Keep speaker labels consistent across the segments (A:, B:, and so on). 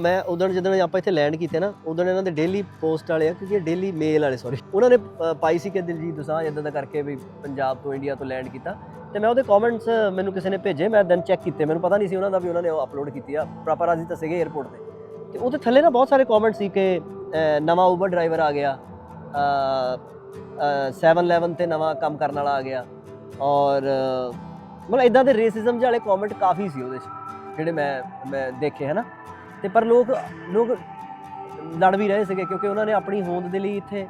A: ਮੈਂ ਉਦੋਂ ਜਦੋਂ ਆਪਾਂ ਇੱਥੇ ਲੈਂਡ ਕੀਤੇ ਨਾ ਉਦੋਂ ਇਹਨਾਂ ਦੇ ਡੇਲੀ ਪੋਸਟ ਵਾਲੇ ਆ ਕਿਉਂਕਿ ਡੇਲੀ ਮੇਲ ਵਾਲੇ ਸੌਰੀ ਉਹਨਾਂ ਨੇ ਪਾਈ ਸੀ ਕਿ ਦਿਲਜੀਤ ਦੋਸਾਂਝ ਇਦਾਂ ਦਾ ਕਰਕੇ ਵੀ ਪੰਜਾਬ ਤੋਂ ਇੰਡੀਆ ਤੋਂ ਲੈਂਡ ਕੀਤਾ। ਤੇ ਮੈਂ ਉਹਦੇ ਕਮੈਂਟਸ ਮੈਨੂੰ ਕਿਸੇ ਨੇ ਭੇਜੇ ਮੈਂ ਦੈਨ ਚੈੱਕ ਕੀਤੇ। ਮੈਨੂੰ ਪਤਾ ਨਹੀਂ ਸੀ ਉਹਨਾਂ ਦਾ ਵੀ ਉਹਨਾਂ ਨੇ ਉਹ ਅਪਲੋਡ ਕੀਤੀ ਆ ਪ੍ਰਾਪਰਾਜੀ ਤਾਂ ਸੀਗੇ 에ਅਰਪੋਰਟ ਤੇ। ਤੇ ਉਹਦੇ ਥੱਲੇ ਨਾ ਬਹੁਤ ਸਾਰੇ ਕਮੈਂਟ ਸੀ ਕਿ ਨਵਾਂ ਉਬਰ ਡਰਾਈਵਰ ਆ ਗਿਆ ਅ, ਅ, 711 ਤੇ ਨਵਾਂ ਕੰਮ ਕਰਨ ਵਾਲਾ ਆ ਗਿਆ। ਔਰ ਮਤਲਬ ਇਦਾਂ ਦੇ ਰੇਸਿਜ਼ਮ ਵਾਲੇ ਕਮੈਂਟ ਕਾਫੀ ਸੀ ਉਹਦੇ 'ਚ ਜਿਹੜੇ ਮੈਂ ਮੈਂ ਦੇਖੇ ਹਨਾ? ਤੇ ਪਰ ਲੋਕ ਲੋਕ ਲੜ ਵੀ ਰਹੇ ਸੀਗੇ ਕਿਉਂਕਿ ਉਹਨਾਂ ਨੇ ਆਪਣੀ ਹੋਂਦ ਦੇ ਲਈ ਇੱਥੇ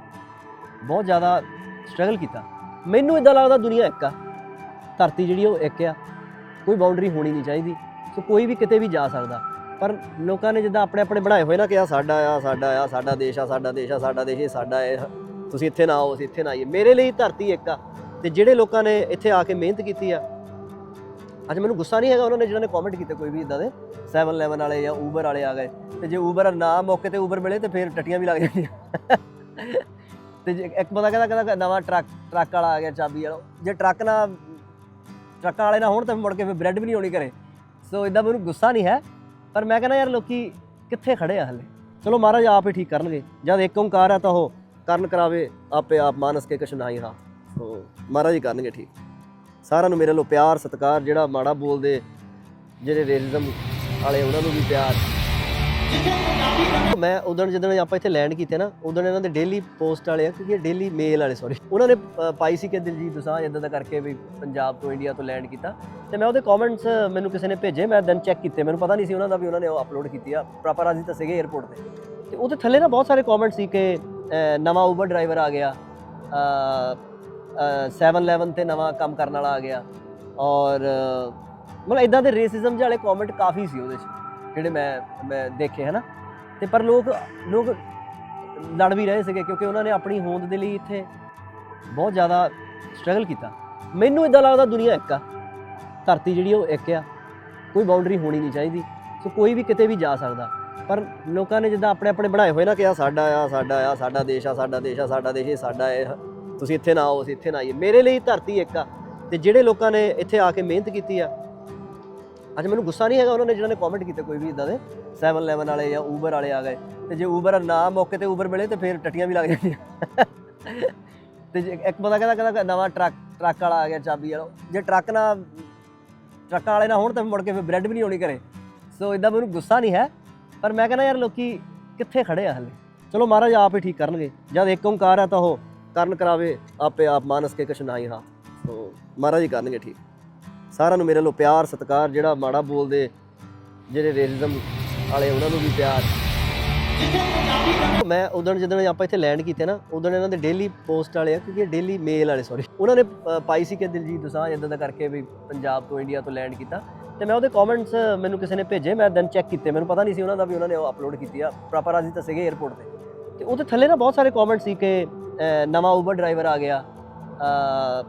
A: ਬਹੁਤ ਜ਼ਿਆਦਾ ਸਟਰਗਲ ਕੀਤਾ। ਮੈਨੂੰ ਇਦਾਂ ਲੱਗਦਾ ਦੁਨੀਆ ਇੱਕ ਆ। ਧਰਤੀ ਜਿਹੜੀ ਉਹ ਇੱਕ ਆ। ਕੋਈ ਬਾਉਂਡਰੀ ਹੋਣੀ ਨਹੀਂ ਚਾਹੀਦੀ। ਸੋ ਕੋਈ ਵੀ ਕਿਤੇ ਵੀ ਜਾ ਸਕਦਾ। ਪਰ ਲੋਕਾਂ ਨੇ ਜਿੱਦਾਂ ਆਪਣੇ ਆਪਣੇ ਬਣਾਏ ਹੋਏ ਨਾ ਕਿ ਆ ਸਾਡਾ ਆ ਸਾਡਾ ਆ, ਸਾਡਾ ਦੇਸ਼ ਆ, ਸਾਡਾ ਦੇਸ਼ ਆ, ਸਾਡਾ ਦੇਸ਼, ਇਹ ਸਾਡਾ ਹੈ ਤੁਸੀਂ ਇੱਥੇ ਨਾ ਆਓ, ਅਸੀਂ ਇੱਥੇ ਨਾ ਆਈਏ। ਮੇਰੇ ਲਈ ਧਰਤੀ ਇੱਕ ਆ। ਤੇ ਜਿਹੜੇ ਲੋਕਾਂ ਨੇ ਇੱਥੇ ਆ ਕੇ ਮਿਹਨਤ ਕੀਤੀ ਆ ਅੱਜ ਮੈਨੂੰ ਗੁੱਸਾ ਨਹੀਂ ਹੈਗਾ ਉਹਨਾਂ ਨੇ ਜਿਹਨਾਂ ਨੇ ਕਮੈਂਟ ਕੀਤੇ ਕੋਈ ਵੀ ਇਦਾਂ ਦੇ। 711 ਵਾਲੇ ਜਾਂ ਉਬਰ ਵਾਲੇ ਆ ਗਏ। ਤੇ ਜੇ ਉਬਰ ਨਾ ਮੌਕੇ ਤੇ ਉਬਰ ਮਿਲੇ ਤੇ ਫਿਰ ਟੱਟੀਆਂ ਵੀ ਲੱਗ ਜਾਂਦੀਆਂ। ਤੇ ਜੇ ਇੱਕ ਬੰਦਾ ਕਹਿੰਦਾ ਕਹਿੰਦਾ ਨਵਾਂ ਟਰੱਕ ਟਰੱਕ ਵਾਲਾ ਆ ਗਿਆ, ਚਾਬੀ ਵਾਲਾ। ਜੇ ਟਰੱਕ ਨਾ, ਟਰੱਕਾਂ ਵਾਲੇ ਨਾ ਹੋਣ ਤਾਂ ਮੁੜ ਕੇ ਫਿਰ ਬ੍ਰੈਡ ਵੀ ਨਹੀਂ ਹੋਣੀ ਘਰੇ। ਸੋ ਇਦਾਂ ਮੈਨੂੰ ਗੁੱਸਾ ਨਹੀਂ ਹੈ। ਪਰ ਮੈਂ ਕਹਿੰਦਾ ਯਾਰ ਲੋਕੀ ਕਿੱਥੇ ਖੜੇ ਆ ਹਲੇ? ਚਲੋ ਮਹਾਰਾਜ ਆਪ ਹੀ ਠੀਕ ਕਰਨਗੇ। ਜਦ ਇੱਕ ਓੰਕਾਰ ਹੈ ਤਾਂ ਉਹ ਕਰਨ ਕਰਾਵੇ ਆਪੇ ਆਪ, ਮਾਨਸ ਕੇ ਕਛ ਨਾਹੀ ਹਾ। ਸੋ ਮਹਾਰਾਜ ਹੀ ਕਰਨਗੇ ਠੀਕ। ਸਾਰਿਆਂ ਨੂੰ ਮੇਰੇ ਵੱਲੋਂ ਪਿਆਰ, ਸਤਿਕਾਰ, ਜਿਹੜਾ ਮਾੜਾ ਬੋਲਦੇ ਜਿਹੜੇ ਰੇਸਿਜ਼ਮ ਵਾਲੇ, ਉਹਨਾਂ ਨੂੰ ਵੀ ਪਿਆਰ। ਮੈਂ ਉਦੋਂ ਜਦੋਂ ਆਪਾਂ ਇੱਥੇ ਲੈਂਡ ਕੀਤੇ ਨਾ ਉਦੋਂ ਇਹਨਾਂ ਦੇ ਡੇਲੀ ਪੋਸਟ ਵਾਲੇ ਆ, ਕਿਉਂਕਿ ਡੇਲੀ ਮੇਲ ਵਾਲੇ ਸੌਰੀ ਉਹਨਾਂ ਨੇ ਪਾਈ ਸੀ ਕਿ ਦਿਲਜੀਤ ਦੋਸਾਂਝ ਇਦਾਂ ਦਾ ਕਰਕੇ ਵੀ ਪੰਜਾਬ ਤੋਂ ਇੰਡੀਆ ਤੋਂ ਲੈਂਡ ਕੀਤਾ। ਤੇ ਮੈਂ ਉਹਦੇ ਕਮੈਂਟਸ ਮੈਨੂੰ ਕਿਸੇ ਨੇ ਭੇਜੇ, ਮੈਂ ਦੈਨ ਚੈੱਕ ਕੀਤੇ। ਮੈਨੂੰ ਪਤਾ ਨਹੀਂ ਸੀ ਉਹਨਾਂ ਦਾ ਵੀ ਉਹਨਾਂ ਨੇ ਉਹ ਅਪਲੋਡ ਕੀਤੀ ਆ। ਪ੍ਰਾਪਰਾਜੀ ਤਾਂ ਸੀਗੇ 에ਅਰਪੋਰਟ ਤੇ। ਤੇ ਉਹਦੇ ਥੱਲੇ ਨਾ ਬਹੁਤ ਸਾਰੇ ਕਮੈਂਟ ਸੀ ਕਿ ਨਵਾਂ ਉਬਰ ਡਰਾਈਵਰ ਆ ਗਿਆ। 711 ਤੇ ਨਵਾਂ ਕੰਮ ਕਰਨ ਵਾਲਾ ਆ ਗਿਆ। ਔਰ, ਮਤਲਬ ਇਦਾਂ ਦੇ ਰੇਸਿਜ਼ਮ ਵਾਲੇ ਕਮੈਂਟ ਕਾਫੀ ਸੀ ਉਹਦੇ 'ਚ, ਜਿਹੜੇ ਮੈਂ ਮੈਂ ਦੇਖੇ, ਹਨਾ? ਤੇ ਪਰ ਲੋਕ ਲੋਕ ਲੜ ਵੀ ਰਹੇ ਸੀਗੇ ਕਿਉਂਕਿ ਉਹਨਾਂ ਨੇ ਆਪਣੀ ਹੋਂਦ ਦੇ ਲਈ ਇੱਥੇ ਬਹੁਤ ਜ਼ਿਆਦਾ ਸਟਰਗਲ ਕੀਤਾ। ਮੈਨੂੰ ਇਦਾਂ ਲੱਗਦਾ ਦੁਨੀਆ ਇੱਕ ਆ। ਧਰਤੀ ਜਿਹੜੀ ਉਹ ਇੱਕ ਆ। ਕੋਈ ਬਾਉਂਡਰੀ ਹੋਣੀ ਨਹੀਂ ਚਾਹੀਦੀ। ਸੋ ਕੋਈ ਵੀ ਕਿਤੇ ਵੀ ਜਾ ਸਕਦਾ। ਪਰ ਲੋਕਾਂ ਨੇ ਜਿੱਦਾਂ ਆਪਣੇ ਆਪਣੇ ਬਣਾਏ ਹੋਏ ਨਾ ਕਿ ਆ ਸਾਡਾ ਆ ਸਾਡਾ ਆ, ਸਾਡਾ ਦੇਸ਼ ਆ, ਸਾਡਾ ਦੇਸ਼ ਆ, ਸਾਡਾ ਦੇਸ਼ ਇਹ ਸਾਡਾ ਇਹ ਤੁਸੀਂ ਇੱਥੇ ਨਾ ਆਓ, ਅਸੀਂ ਇੱਥੇ ਨਾ ਆਈਏ। ਮੇਰੇ ਲਈ ਧਰਤੀ ਇੱਕ ਆ ਤੇ ਜਿਹੜੇ ਲੋਕਾਂ ਨੇ ਇੱਥੇ ਆ ਕੇ ਮਿਹਨਤ ਕੀਤੀ ਆ, ਅੱਜ ਮੈਨੂੰ ਗੁੱਸਾ ਨਹੀਂ ਹੈਗਾ ਉਹਨਾਂ ਨੇ ਜਿਹਨਾਂ ਨੇ ਕਮੈਂਟ ਕੀਤੇ ਕੋਈ ਵੀ ਇਦਾਂ ਦੇ। 711 ਵਾਲੇ ਜਾਂ ਉਬਰ ਵਾਲੇ ਆ ਗਏ ਤੇ ਜੇ ਉਬਰ ਨਾ ਮੌਕੇ ਤੇ ਉਬਰ ਮਿਲੇ ਤੇ ਫਿਰ ਟੱਟੀਆਂ ਵੀ ਲੱਗ ਜਾਂਦੀਆਂ। ਤੇ ਜੇ ਇੱਕ ਬੰਦਾ ਕਹਿੰਦਾ ਕਹਿੰਦਾ ਨਵਾਂ ਟਰੱਕ ਟਰੱਕ ਵਾਲਾ ਆ ਗਿਆ ਚਾਬੀ ਵਾਲਾ, ਜੇ ਟਰੱਕ ਨਾ, ਟਰੱਕਾਂ ਵਾਲੇ ਨਾ ਹੋਣ ਤਾਂ ਮੁੜ ਕੇ ਫਿਰ ਬ੍ਰੈਡ ਵੀ ਨਹੀਂ ਹੋਣੀ ਘਰੇ। ਸੋ ਇਦਾਂ ਮੈਨੂੰ ਗੁੱਸਾ ਨਹੀਂ ਹੈ, ਪਰ ਮੈਂ ਕਹਿੰਦਾ ਯਾਰ ਲੋਕੀ ਕਿੱਥੇ ਖੜੇ ਆ ਹਲੇ? ਚਲੋ ਮਹਾਰਾਜ ਆਪ ਹੀ ਠੀਕ ਕਰਨਗੇ, ਜਦ ਇੱਕ ਓੰਕਾਰ ਆ ਤਾਂ ਉਹ ਕਰਨ ਕਰਾਵੇ, ਆਪੇ ਆਪ ਮਾਨਸ ਕੇ ਕਛ ਨਾਹੀ ਹਾ ਸੋ ਮਹਾਰਾਜ ਹੀ ਕਰਨਗੇ ਠੀਕ। ਸਾਰਿਆਂ ਨੂੰ ਮੇਰੇ ਵੱਲੋਂ ਪਿਆਰ, ਸਤਿਕਾਰ, ਜਿਹੜਾ ਮਾੜਾ ਬੋਲਦੇ, ਜਿਹੜੇ ਰੇਲਿਜ਼ਮ ਵਾਲੇ, ਉਹਨਾਂ ਨੂੰ ਵੀ ਪਿਆਰ। ਮੈਂ ਉਦੋਂ ਜਦੋਂ ਆਪਾਂ ਇੱਥੇ ਲੈਂਡ ਕੀਤੇ ਨਾ, ਉਦੋਂ ਇਹਨਾਂ ਦੇ ਡੇਲੀ ਪੋਸਟ ਵਾਲੇ ਆ, ਕਿਉਂਕਿ ਡੇਲੀ ਮੇਲ ਵਾਲੇ ਸੌਰੀ ਉਹਨਾਂ ਨੇ ਪਾਈ ਸੀ ਕਿ ਦਿਲਜੀਤ ਦੋਸਾਂਝ ਇਦਾਂ ਦਾ ਕਰਕੇ ਵੀ ਪੰਜਾਬ ਤੋਂ ਇੰਡੀਆ ਤੋਂ ਲੈਂਡ ਕੀਤਾ। ਤੇ ਮੈਂ ਉਹਦੇ ਕਮੈਂਟਸ ਮੈਨੂੰ ਕਿਸੇ ਨੇ ਭੇਜੇ, ਮੈਂ ਦੈਨ ਚੈੱਕ ਕੀਤੇ। ਮੈਨੂੰ ਪਤਾ ਨਹੀਂ ਸੀ ਉਹਨਾਂ ਦਾ ਵੀ ਉਹਨਾਂ ਨੇ ਉਹ ਅਪਲੋਡ ਕੀਤੀ ਆ। ਪ੍ਰਾਪਰਾਜੀ ਤਾਂ ਸੀਗੇ 에ਅਰਪੋਰਟ ਤੇ। ਤੇ ਉਹਦੇ ਥੱਲੇ ਨਾ ਬਹੁਤ ਸਾਰੇ ਕਮੈਂਟ ਸੀ ਕਿ ਨਵਾਂ ਉਬਰ ਡਰਾਈਵਰ ਆ ਗਿਆ। ਅ,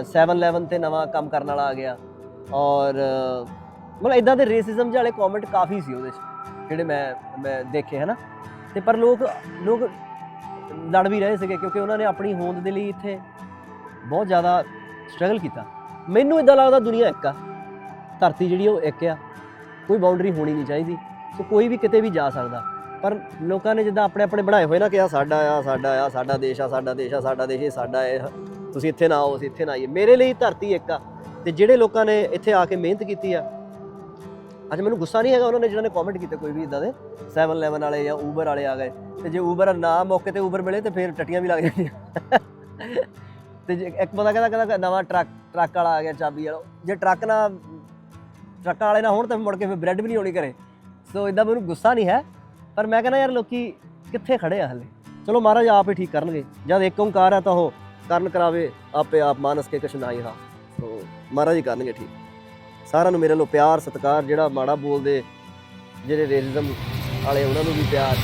A: ਅ, 711 ਤੇ ਨਵਾਂ ਕੰਮ ਕਰਨ ਵਾਲਾ ਆ ਗਿਆ। ਔਰ ਮਤਲਬ ਇਦਾਂ ਦੇ ਰੇਸਿਜ਼ਮ ਵਾਲੇ ਕਮੈਂਟ ਕਾਫੀ ਸੀ ਉਹਦੇ 'ਚ ਜਿਹੜੇ ਮੈਂ ਮੈਂ ਦੇਖੇ ਹਨਾ? ਤੇ ਪਰ ਲੋਕ ਲੋਕ ਲੜ ਵੀ ਰਹੇ ਸੀਗੇ ਕਿਉਂਕਿ ਉਹਨਾਂ ਨੇ ਆਪਣੀ ਹੋਂਦ ਦੇ ਲਈ ਇੱਥੇ ਬਹੁਤ ਜ਼ਿਆਦਾ ਸਟਰਗਲ ਕੀਤਾ। ਮੈਨੂੰ ਇਦਾਂ ਲੱਗਦਾ ਦੁਨੀਆ ਇੱਕ ਆ। ਧਰਤੀ ਜਿਹੜੀ ਉਹ ਇੱਕ ਆ। ਕੋਈ ਬਾਉਂਡਰੀ ਹੋਣੀ ਨਹੀਂ ਚਾਹੀਦੀ। ਸੋ ਕੋਈ ਵੀ ਕਿਤੇ ਵੀ ਜਾ ਸਕਦਾ। ਪਰ ਲੋਕਾਂ ਨੇ ਜਿੱਦਾਂ ਆਪਣੇ ਆਪਣੇ ਬਣਾਏ ਹੋਏ ਨਾ ਕਿ ਆ ਸਾਡਾ ਆ ਸਾਡਾ ਆ, ਸਾਡਾ ਦੇਸ਼ ਆ, ਸਾਡਾ ਦੇਸ਼ ਆ, ਸਾਡਾ ਦੇਸ਼ ਇਹ ਸਾਡਾ ਹੈ ਤੁਸੀਂ ਇੱਥੇ ਨਾ ਆਓ, ਅਸੀਂ ਇੱਥੇ ਨਾ ਆਈਏ। ਮੇਰੇ ਲਈ ਧਰਤੀ ਇੱਕ ਆ। ਤੇ ਜਿਹੜੇ ਲੋਕਾਂ ਨੇ ਇੱਥੇ ਆ ਕੇ ਮਿਹਨਤ ਕੀਤੀ ਆ, ਅੱਜ ਮੈਨੂੰ ਗੁੱਸਾ ਨਹੀਂ ਹੈਗਾ ਉਹਨਾਂ ਨੇ ਜਿਹਨਾਂ ਨੇ ਕਮੈਂਟ ਕੀਤੇ ਕੋਈ ਵੀ ਇਦਾਂ ਦੇ। 711 ਵਾਲੇ ਜਾਂ ਉਬਰ ਵਾਲੇ ਆ ਗਏ। ਤੇ ਜੇ ਉਬਰ ਨਾ ਮੌਕੇ ਤੇ ਉਬਰ ਮਿਲੇ ਤੇ ਫਿਰ ਟੱਟੀਆਂ ਵੀ ਲੱਗ ਜਾਂਦੀਆਂ ਤੇ ਜੇ ਇੱਕ ਬੰਦਾ ਕਹਿੰਦਾ ਕਹਿੰਦਾ ਨਵਾਂ ਟਰੱਕ ਟਰੱਕ ਵਾਲਾ ਆ ਗਿਆ, ਚਾਬੀ ਵਾਲਾ। ਜੇ ਟਰੱਕ ਨਾ, ਟਰੱਕਾਂ ਵਾਲੇ ਨਾ ਹੋਣ ਤਾਂ ਮੁੜ ਕੇ ਫਿਰ ਬ੍ਰੈਡ ਵੀ ਨਹੀਂ ਹੋਣੀ ਘਰੇ। ਸੋ ਇਦਾਂ ਮੈਨੂੰ ਗੁੱਸਾ ਨਹੀਂ ਹੈ। ਪਰ ਮੈਂ ਕਹਿੰਦਾ ਯਾਰ ਲੋਕੀ ਕਿੱਥੇ ਖੜੇ ਆ ਹਲੇ? ਚਲੋ ਮਹਾਰਾਜ ਆਪ ਹੀ ਠੀਕ ਕਰਨਗੇ। ਜਦ ਇੱਕ ਓੰਕਾਰ ਹੈ ਤਾਂ ਉਹ ਕਰਨ ਕਰਾਵੇ, ਆਪੇ ਆਪ ਮਾਨਸ ਕੇ ਕਛ ਨਾਹੀ ਹਾ। ਸੋ ਮਹਾਰਾਜ ਹੀ ਕਰਨਗੇ ਠੀਕ। ਸਾਰਿਆਂ ਨੂੰ ਮੇਰੇ ਵੱਲੋਂ ਪਿਆਰ, ਸਤਿਕਾਰ, ਜਿਹੜਾ ਮਾੜਾ ਬੋਲਦੇ, ਜਿਹੜੇ ਰੇਲਿਜ਼ਮ ਵਾਲੇ, ਉਹਨਾਂ ਨੂੰ ਵੀ ਪਿਆਰ।